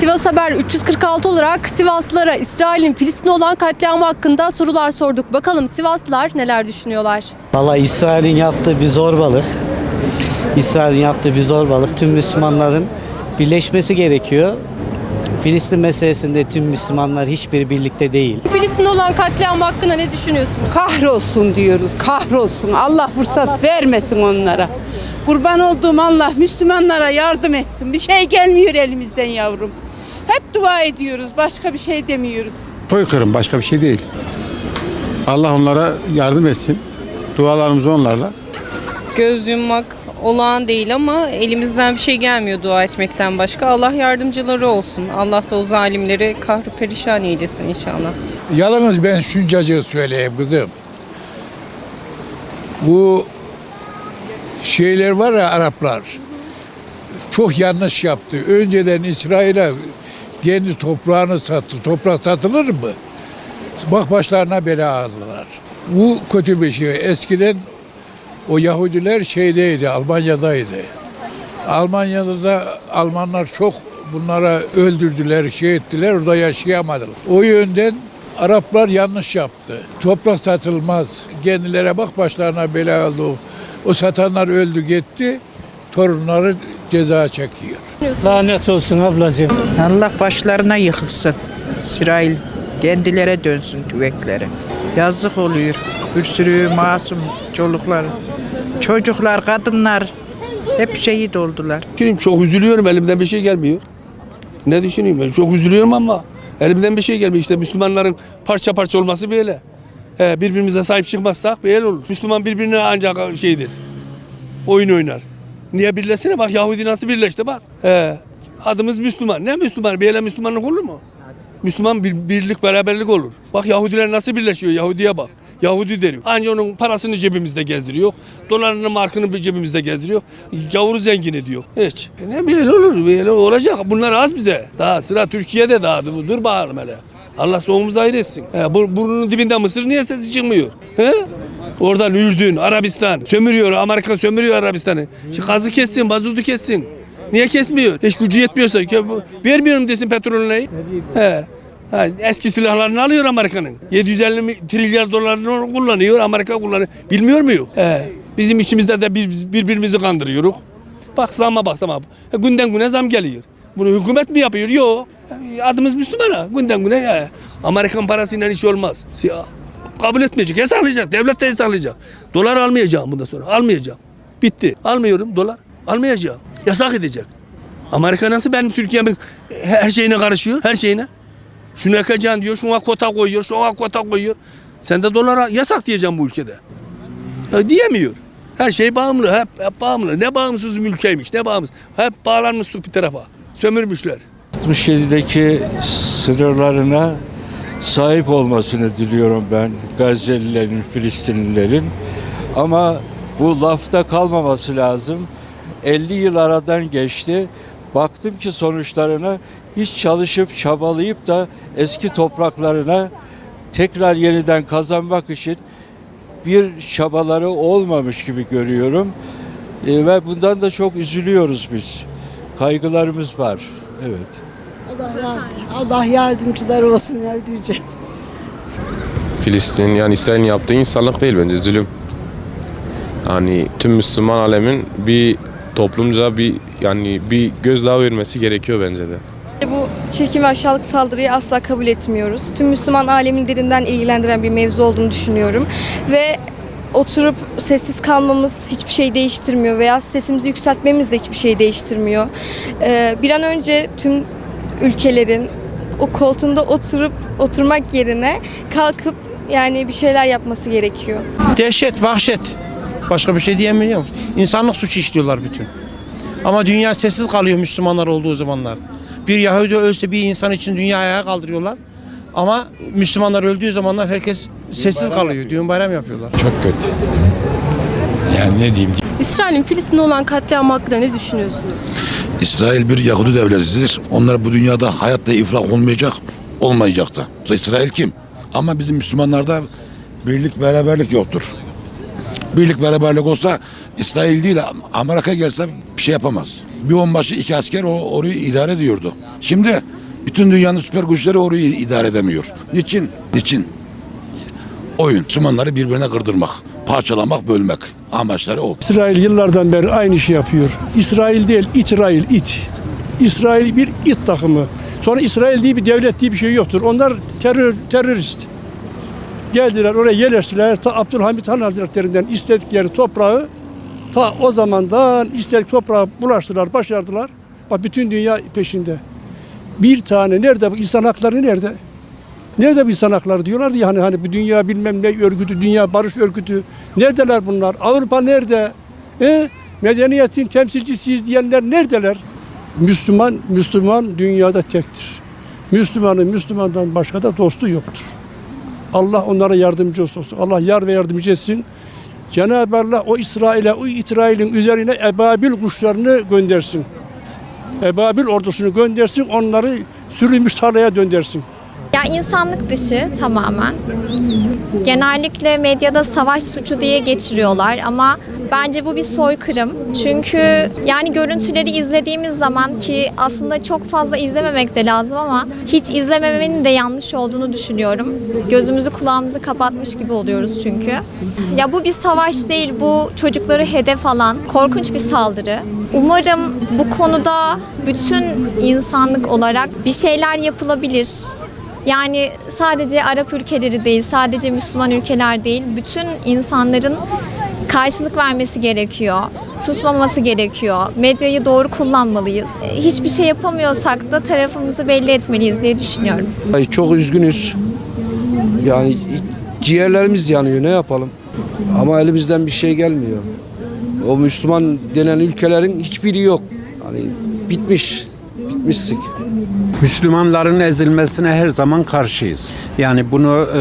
Sivas Haber 346 olarak Sivaslılara İsrail'in Filistin'e olan katliamı hakkında sorular sorduk. Bakalım Sivaslılar neler düşünüyorlar? Valla İsrail'in yaptığı bir zorbalık. İsrail'in yaptığı bir zorbalık. Tüm Müslümanların birleşmesi gerekiyor. Filistin meselesinde tüm Müslümanlar hiçbiri birlikte değil. Filistin'e olan katliamı hakkında ne düşünüyorsunuz? Kahrolsun diyoruz, kahrolsun. Allah fırsat vermesin onlara. Kurban olduğum Allah Müslümanlara yardım etsin. Bir şey gelmiyor elimizden yavrum. Hep dua ediyoruz, başka bir şey demiyoruz. Soykırım başka bir şey değil. Allah onlara yardım etsin. Dualarımız onlarla. göz yummak olağan değil ama elimizden bir şey gelmiyor dua etmekten başka. Allah yardımcıları olsun. Allah da o zalimleri kahru perişan eylesin inşallah. Yalnız ben şuncacığı söyleyeyim kızım. Bu şeyler var ya Araplar. Çok yanlış yaptı. Önceden İsrail'e kendi toprağını sattı. Toprak satılır mı? Bak başlarına bela aldılar. Bu kötü bir şey. Eskiden o Yahudiler şeydeydi, Almanya'daydı. Almanya'da da Almanlar çok bunlara öldürdüler, şey ettiler, orada yaşayamadılar. O yönden Araplar yanlış yaptı. Toprak satılmaz. Kendilere bak başlarına bela aldı. O, o satanlar öldü gitti. Torunları ceza çekiyor. Lanet olsun ablacığım. Allah başlarına yıkılsın. İsrail kendilere dönsün tüvekleri. Yazık oluyor. Bir sürü masum çoluklar, çocuklar, kadınlar hep şehit oldular. Düşüneyim çok üzülüyorum elimden bir şey gelmiyor. Ne düşüneyim ben çok üzülüyorum ama elimden bir şey gelmiyor. İşte Müslümanların parça parça olması böyle. He, birbirimize sahip çıkmazsak böyle olur. Müslüman birbirine ancak şeydir. Oyun oynar. Niye birleşsene bak Yahudi nasıl birleşti bak. He, adımız Müslüman. Ne Müslüman? Böyle Müslümanlık olur mu? Müslüman bir birlik beraberlik olur. Bak Yahudiler nasıl birleşiyor Yahudiye bak. Yahudi deniyor. Anca onun parasını cebimizde gezdiriyor. Dolarını markını bir cebimizde gezdiriyor. Gavuru zengin ediyor. Hiç. E ne böyle olur böyle olacak. Bunlar az bize. Daha sıra Türkiye'de daha. Dur, dur bakalım hele. Allah soğumuzu ayrı etsin. He, bu, burnunun dibinde Mısır niye sesi çıkmıyor? He? Oradan Ürdün, Arabistan sömürüyor. Amerika sömürüyor Arabistan'ı. Şimdi gazı kessin, mazotu kessin. Niye kesmiyor? Hiç gücü yetmiyorsa vermiyorum desin petrolüne. He. Ha, eski silahlarını alıyor Amerika'nın. 750 mi- trilyar dolarını kullanıyor, Amerika kullanıyor. Bilmiyor muyuz? He. Bizim içimizde de biz birbirimizi kandırıyoruz. Bak zamma bak zamma. E, günden güne zam geliyor. Bunu hükümet mi yapıyor? Yok. E, Adımız Müslüman. Günden güne ya. Amerikan parasıyla iş olmaz. Siyah. Kabul etmeyecek. Hesaplayacak. Devlet de hesaplayacak. Dolar almayacağım bundan sonra. Almayacağım. Bitti. Almıyorum dolar. Almayacağım. Yasak edecek. Amerika nasıl benim Türkiye'min her şeyine karışıyor? Her şeyine. Şunu yakacaksın diyor, şuna kota koyuyor, şuna kota koyuyor. Sen de dolara yasak diyeceğim bu ülkede. Ya diyemiyor. Her şey bağımlı, hep, hep bağımlı. Ne bağımsız bir ülkeymiş, ne bağımsız. Hep bağlanmış bir tarafa. Sömürmüşler. 67'deki sınırlarına sahip olmasını diliyorum ben Gazze'lilerin, Filistinlilerin. Ama bu lafta kalmaması lazım. 50 yıl aradan geçti. Baktım ki sonuçlarına hiç çalışıp çabalayıp da eski topraklarına tekrar yeniden kazanmak için bir çabaları olmamış gibi görüyorum. E, ve bundan da çok üzülüyoruz biz. Kaygılarımız var. Evet. Allah, yardım, Allah yardımcılar olsun ya diyeceğim. Filistin yani İsrail'in yaptığı insanlık değil bence zulüm. Yani tüm Müslüman alemin bir toplumca bir yani bir gözdağı vermesi gerekiyor bence de. Bu çirkin ve aşağılık saldırıyı asla kabul etmiyoruz. Tüm Müslüman alemin derinden ilgilendiren bir mevzu olduğunu düşünüyorum. Ve oturup sessiz kalmamız hiçbir şey değiştirmiyor veya sesimizi yükseltmemiz de hiçbir şey değiştirmiyor. Ee, bir an önce tüm ülkelerin o koltuğunda oturup oturmak yerine kalkıp yani bir şeyler yapması gerekiyor. Dehşet, vahşet. Başka bir şey diyemiyorum. İnsanlık suçu işliyorlar bütün. Ama dünya sessiz kalıyor Müslümanlar olduğu zamanlar. Bir Yahudi ölse bir insan için dünya ayağa kaldırıyorlar. Ama Müslümanlar öldüğü zamanlar herkes sessiz kalıyor. Düğün bayram yapıyorlar. Çok kötü. Yani ne diyeyim? İsrail'in Filistin'e olan katliamı hakkında ne düşünüyorsunuz? İsrail bir Yahudi devletidir. Onlar bu dünyada hayatta iflah olmayacak, olmayacak da. İsrail kim? Ama bizim Müslümanlarda birlik, beraberlik yoktur. Birlik beraberlik olsa İsrail değil Amerika gelse bir şey yapamaz. Bir onbaşı iki asker o, orayı idare ediyordu. Şimdi bütün dünyanın süper güçleri orayı idare edemiyor. Niçin? Niçin? Oyun. Müslümanları birbirine kırdırmak, parçalamak, bölmek. Amaçları o. İsrail yıllardan beri aynı işi yapıyor. İsrail değil, İsrail, it. İsrail bir it takımı. Sonra İsrail diye bir devlet diye bir şey yoktur. Onlar terör, terörist. Geldiler oraya yerleştiler. Ta Abdülhamit Han Hazretlerinden istedikleri toprağı ta o zamandan istedik toprağı bulaştılar, başardılar. Bak bütün dünya peşinde. Bir tane nerede bu insan hakları nerede? Nerede bu insan hakları diyorlardı ya hani hani bu dünya bilmem ne örgütü, dünya barış örgütü. Neredeler bunlar? Avrupa nerede? E? Medeniyetin temsilcisiyiz diyenler neredeler? Müslüman, Müslüman dünyada tektir. Müslümanın Müslümandan başka da dostu yoktur. Allah onlara yardımcı olsun. Allah yar ve yardımcı etsin. Cenab-ı Allah o İsrail'e, o İsrail'in üzerine ebabil kuşlarını göndersin. Ebabil ordusunu göndersin, onları sürülmüş tarlaya döndersin. Ya insanlık dışı tamamen. Genellikle medyada savaş suçu diye geçiriyorlar ama bence bu bir soykırım. Çünkü yani görüntüleri izlediğimiz zaman ki aslında çok fazla izlememek de lazım ama hiç izlememenin de yanlış olduğunu düşünüyorum. Gözümüzü kulağımızı kapatmış gibi oluyoruz çünkü. Ya bu bir savaş değil, bu çocukları hedef alan korkunç bir saldırı. Umarım bu konuda bütün insanlık olarak bir şeyler yapılabilir. Yani sadece Arap ülkeleri değil, sadece Müslüman ülkeler değil, bütün insanların karşılık vermesi gerekiyor. Susmaması gerekiyor. Medyayı doğru kullanmalıyız. Hiçbir şey yapamıyorsak da tarafımızı belli etmeliyiz diye düşünüyorum. Ay çok üzgünüz. Yani ciğerlerimiz yanıyor ne yapalım? Ama elimizden bir şey gelmiyor. O Müslüman denen ülkelerin hiçbiri yok. Hani bitmiş. Bitmiştik. Müslümanların ezilmesine her zaman karşıyız. Yani bunu e,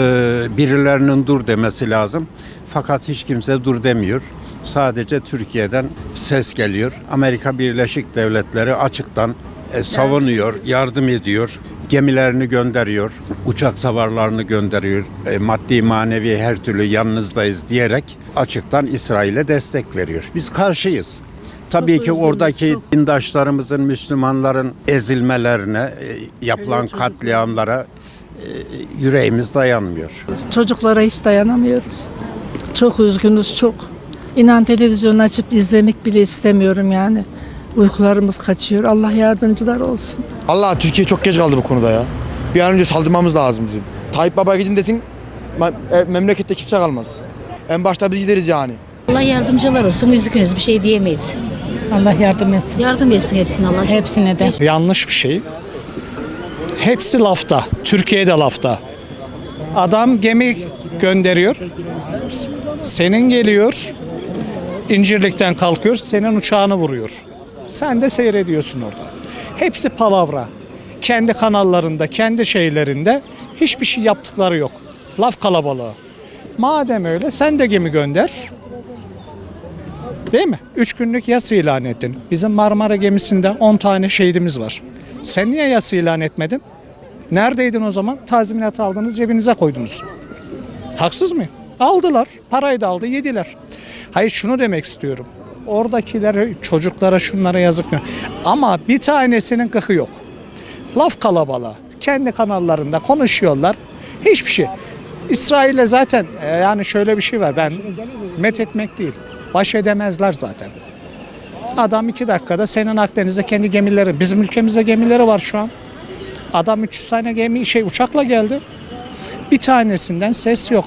birilerinin dur demesi lazım. Fakat hiç kimse dur demiyor. Sadece Türkiye'den ses geliyor. Amerika Birleşik Devletleri açıktan e, savunuyor, yardım ediyor. Gemilerini gönderiyor, uçak savarlarını gönderiyor, e, maddi manevi her türlü yanınızdayız diyerek açıktan İsrail'e destek veriyor. Biz karşıyız. Tabii ki oradaki dindaşlarımızın, Müslümanların ezilmelerine, e, yapılan katliamlara e, yüreğimiz dayanmıyor. Çocuklara hiç dayanamıyoruz. Çok üzgünüz çok. İnan televizyonu açıp izlemek bile istemiyorum yani. Uykularımız kaçıyor. Allah yardımcılar olsun. Allah Türkiye çok geç kaldı bu konuda ya. Bir an önce saldırmamız lazım bizim. Tayyip Baba gidin desin e, memlekette kimse kalmaz. En başta biz gideriz yani. Allah yardımcılar olsun. Üzgünüz bir şey diyemeyiz. Allah yardım etsin. Yardım etsin hepsine Allah. Hepsine de. Yanlış bir şey. Hepsi lafta. Türkiye'de lafta. Adam gemi gönderiyor. Senin geliyor. İncirlik'ten kalkıyor. Senin uçağını vuruyor. Sen de seyrediyorsun orada. Hepsi palavra. Kendi kanallarında, kendi şeylerinde hiçbir şey yaptıkları yok. Laf kalabalığı. Madem öyle sen de gemi gönder. Değil mi? Üç günlük yas ilan ettin. Bizim Marmara gemisinde 10 tane şehidimiz var. Sen niye yas ilan etmedin? Neredeydin o zaman? Tazminat aldınız, cebinize koydunuz. Haksız mı? Aldılar. Parayı da aldı, yediler. Hayır şunu demek istiyorum. Oradakilere, çocuklara, şunlara yazık. Ama bir tanesinin kıkı yok. Laf kalabalığı. Kendi kanallarında konuşuyorlar. Hiçbir şey. İsrail'e zaten e, yani şöyle bir şey var. Ben met etmek değil. Baş edemezler zaten. Adam iki dakikada senin Akdeniz'de kendi gemileri, bizim ülkemizde gemileri var şu an. Adam 300 tane gemi şey uçakla geldi. Bir tanesinden ses yok.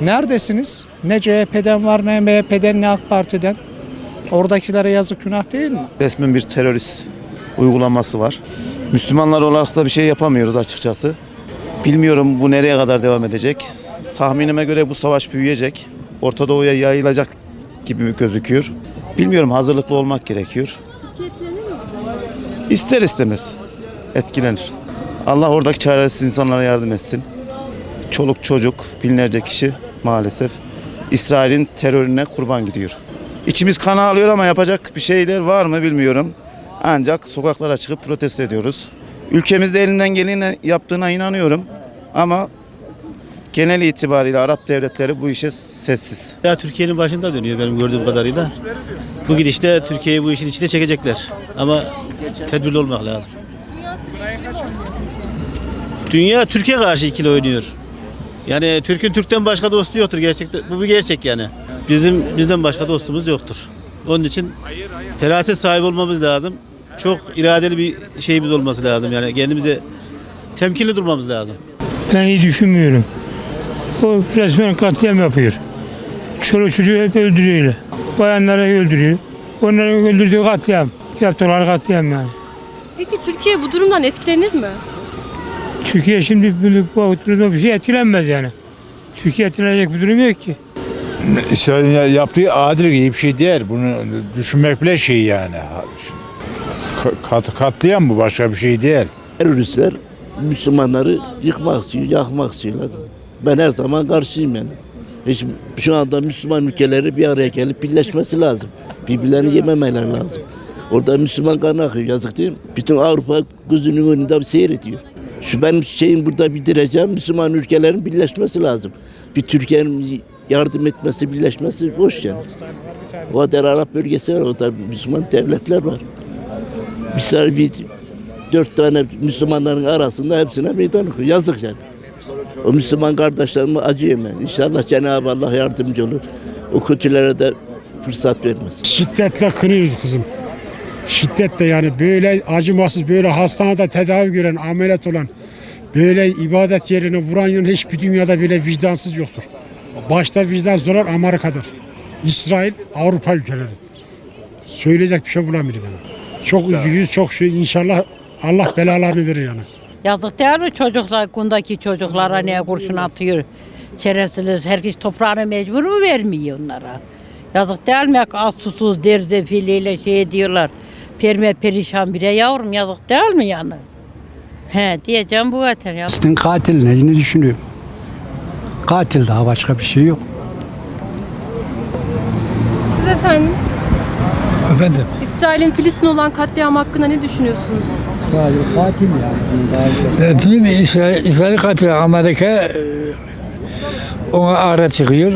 Neredesiniz? Ne CHP'den var, ne MHP'den, ne AK Parti'den. Oradakilere yazık günah değil mi? Resmen bir terörist uygulaması var. Müslümanlar olarak da bir şey yapamıyoruz açıkçası. Bilmiyorum bu nereye kadar devam edecek. Tahminime göre bu savaş büyüyecek. Orta Doğu'ya yayılacak gibi gözüküyor. Bilmiyorum hazırlıklı olmak gerekiyor. İster istemez etkilenir. Allah oradaki çaresiz insanlara yardım etsin. Çoluk çocuk binlerce kişi maalesef İsrail'in terörüne kurban gidiyor. İçimiz kana alıyor ama yapacak bir şeyler var mı bilmiyorum. Ancak sokaklara çıkıp protesto ediyoruz. Ülkemizde elinden geleni yaptığına inanıyorum. Ama Genel itibariyle Arap devletleri bu işe sessiz. Ya Türkiye'nin başında dönüyor benim gördüğüm kadarıyla. Bu gidişte Türkiye'yi bu işin içine çekecekler. Ama tedbirli olmak lazım. Dünya Türkiye karşı ikili oynuyor. Yani Türk'ün Türk'ten başka dostu yoktur gerçekten. Bu bir gerçek yani. Bizim bizden başka dostumuz yoktur. Onun için feraset sahibi olmamız lazım. Çok iradeli bir şeyimiz olması lazım. Yani kendimize temkinli durmamız lazım. Ben iyi düşünmüyorum. O resmen katliam yapıyor. Çoluk çocuğu hep öldürüyor. Bayanları öldürüyor. Onların öldürdüğü katliam. Yaptıkları katliam yani. Peki Türkiye bu durumdan etkilenir mi? Türkiye şimdi bu, bu durumda bir şey etkilenmez yani. Türkiye etkilenecek bir durum yok ki. İsrail'in yaptığı adil gibi bir şey değil. Bunu düşünmek bile şey yani. Kat, katliam bu başka bir şey değil. Teröristler Müslümanları yıkmak istiyor, yakmak istiyorlar. Ben her zaman karşıyım yani. Hiç, şu anda Müslüman ülkeleri bir araya gelip birleşmesi lazım. Birbirlerini yememeler lazım. Orada Müslüman kan akıyor yazık değil mi? Bütün Avrupa gözünün önünde seyrediyor. Şu benim şeyim burada bitireceğim. Müslüman ülkelerin birleşmesi lazım. Bir Türkiye'nin yardım etmesi, birleşmesi boş yani. O kadar Arap bölgesi var, o kadar Müslüman devletler var. Misal bir dört tane Müslümanların arasında hepsine meydan okuyor. Yazık yani. O Müslüman kardeşlerime acıyorum ben. İnşallah Cenab-ı Allah yardımcı olur. O kötülere de fırsat vermez. Şiddetle kırıyoruz kızım. Şiddetle yani böyle acımasız böyle hastanede tedavi gören, ameliyat olan böyle ibadet yerine vuran yön hiçbir dünyada böyle vicdansız yoktur. Başta vicdan sorar Amerika'dır. İsrail, Avrupa ülkeleri. Söyleyecek bir şey bulamıyorum ben. Çok üzülüyoruz, çok şey. İnşallah Allah belalarını verir yani. Yazık değil mi çocuklar, kundaki çocuklara niye kurşun atıyor? Şerefsiz herkes toprağını mecbur mu vermiyor onlara? Yazık değil mi? Az susuz derzefiliyle şey diyorlar. Perme perişan bire yavrum yazık değil mi yani? He diyeceğim bu zaten ya. Sizin katil ne düşünüyorum? Katil daha başka bir şey yok. Siz efendim Efendim? İsrail'in Filistin olan katliam hakkında ne düşünüyorsunuz? Katil yani. Ne diyeyim İsrail, İsrail katil Amerika ona ara çıkıyor.